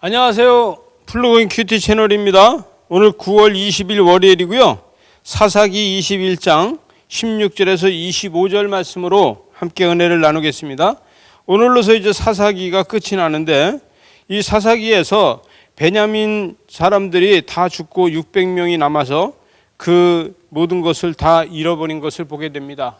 안녕하세요. 플로그인 큐티 채널입니다. 오늘 9월 20일 월요일이고요. 사사기 21장 16절에서 25절 말씀으로 함께 은혜를 나누겠습니다. 오늘로서 이제 사사기가 끝이 나는데 이 사사기에서 베냐민 사람들이 다 죽고 600명이 남아서 그 모든 것을 다 잃어버린 것을 보게 됩니다.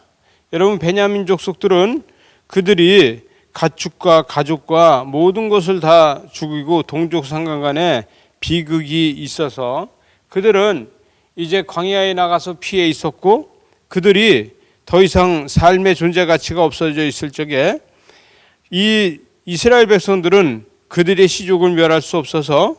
여러분 베냐민 족속들은 그들이 가축과 가족과 모든 것을 다 죽이고 동족 상관 간에 비극이 있어서 그들은 이제 광야에 나가서 피해 있었고 그들이 더 이상 삶의 존재 가치가 없어져 있을 적에 이 이스라엘 백성들은 그들의 시족을 멸할 수 없어서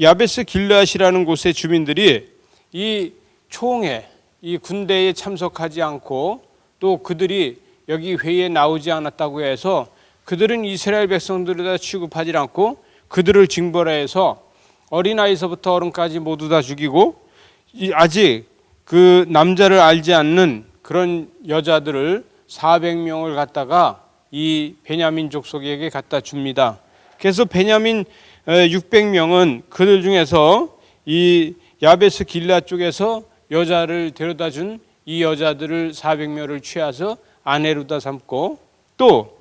야베스 길르앗이라는 곳의 주민들이 이 총회 이 군대에 참석하지 않고 또 그들이 여기 회의에 나오지 않았다고 해서 그들은 이스라엘 백성들에다 취급하지 않고 그들을 징벌해서 어린아이서부터 어른까지 모두 다 죽이고 이 아직 그 남자를 알지 않는 그런 여자들을 400명을 갖다가 이 베냐민 족속에게 갖다 줍니다. 그래서 베냐민 600명은 그들 중에서 이 야베스 길라 쪽에서 여자를 데려다 준 이 여자들을 400명을 취해서 아내로다 삼고 또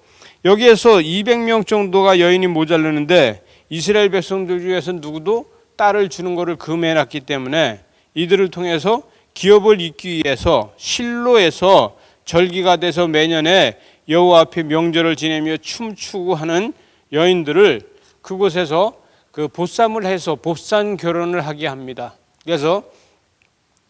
여기에서 200명 정도가 여인이 모자르는데 이스라엘 백성들 중에서 누구도 딸을 주는 것을 금해놨기 때문에 이들을 통해서 기업을 잇기 위해서 실로에서 절기가 돼서 매년에 여호와 앞에 명절을 지내며 춤추고 하는 여인들을 그곳에서 그 보쌈을 해서 보쌈 결혼을 하게 합니다. 그래서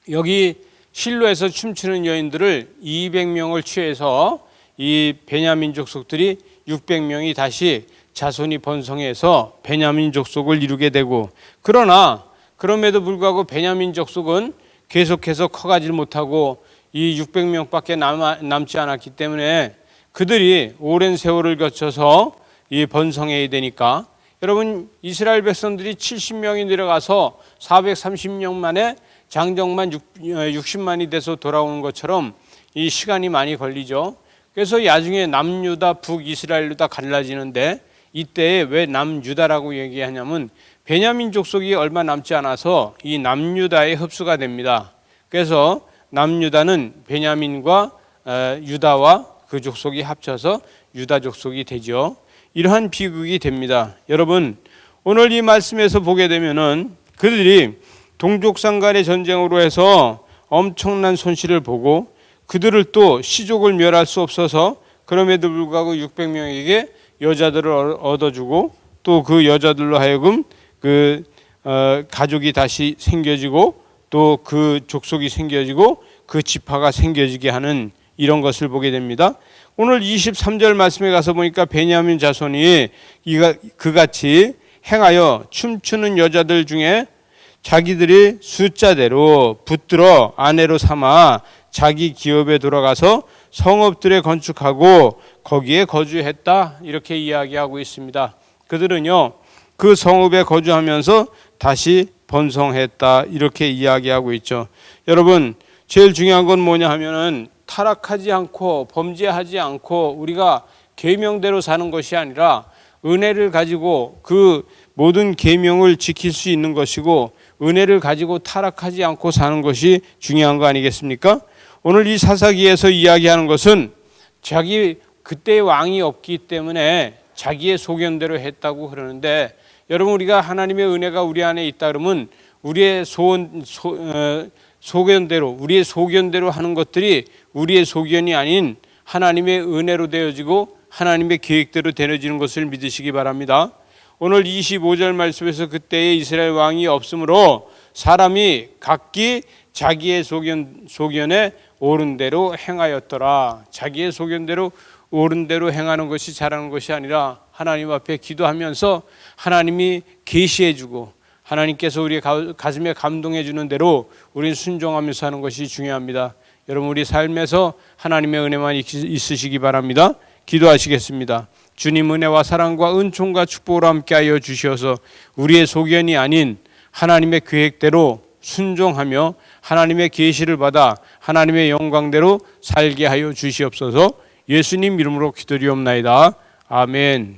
여기 실로에서 춤추는 여인들을 200명을 취해서 이 베냐민 족속들이 600명이 다시 자손이 번성해서 베냐민 족속을 이루게 되고 그러나 그럼에도 불구하고 베냐민 족속은 계속해서 커가질 못하고 이 600명밖에 남, 남지 않았기 때문에 그들이 오랜 세월을 거쳐서 이 번성해야 되니까 여러분 이스라엘 백성들이 70명이 내려가서 430년 만에 장정만 60만이 돼서 돌아오는 것처럼 이 시간이 많이 걸리죠. 그래서 나중에 남유다 북이스라엘로 다 갈라지는데 이때 왜 남유다라고 얘기하냐면 베냐민 족속이 얼마 남지 않아서 이 남유다에 흡수가 됩니다. 그래서 남유다는 베냐민과 유다와 그 족속이 합쳐서 유다 족속이 되죠. 이러한 비극이 됩니다. 여러분 오늘 이 말씀에서 보게 되면은 그들이 동족상 간의 전쟁으로 해서 엄청난 손실을 보고 그들을 또 시족을 멸할 수 없어서 그럼에도 불구하고 600명에게 여자들을 얻어주고 또 그 여자들로 하여금 그 어, 가족이 다시 생겨지고 또 그 족속이 생겨지고 그 지파가 생겨지게 하는 이런 것을 보게 됩니다. 오늘 23절 말씀에 가서 보니까 베냐민 자손이 이가 그같이 행하여 춤추는 여자들 중에 자기들이 숫자대로 붙들어 아내로 삼아 자기 기업에 돌아가서 성읍들에 건축하고 거기에 거주했다 이렇게 이야기하고 있습니다. 그들은요 그 성읍에 거주하면서 다시 번성했다 이렇게 이야기하고 있죠. 여러분 제일 중요한 건 뭐냐 하면은 타락하지 않고 범죄하지 않고 우리가 계명대로 사는 것이 아니라 은혜를 가지고 그 모든 계명을 지킬 수 있는 것이고 은혜를 가지고 타락하지 않고 사는 것이 중요한 거 아니겠습니까? 오늘 이 사사기에서 이야기하는 것은 자기 그때 왕이 없기 때문에 자기의 소견대로 했다고 그러는데 여러분 우리가 하나님의 은혜가 우리 안에 있다 그러면 우리의 소원 소, 어, 소견대로 우리의 소견대로 하는 것들이 우리의 소견이 아닌 하나님의 은혜로 되어지고 하나님의 계획대로 되어지는 것을 믿으시기 바랍니다. 오늘 25절 말씀에서 그때에 이스라엘 왕이 없으므로 사람이 각기 자기의 소견, 소견에 옳은 대로 행하였더라. 자기의 소견대로 옳은 대로 행하는 것이 잘하는 것이 아니라 하나님 앞에 기도하면서 하나님이 계시해 주고 하나님께서 우리의 가슴에 감동해 주는 대로 우리는 순종하면서 하는 것이 중요합니다. 여러분 우리 삶에서 하나님의 은혜만 있으시기 바랍니다. 기도하시겠습니다. 주님 은혜와 사랑과 은총과 축복으로 함께하여 주시어서 우리의 소견이 아닌 하나님의 계획대로 순종하며 하나님의 계시를 받아 하나님의 영광대로 살게 하여 주시옵소서. 예수님 이름으로 기도리옵나이다. 아멘.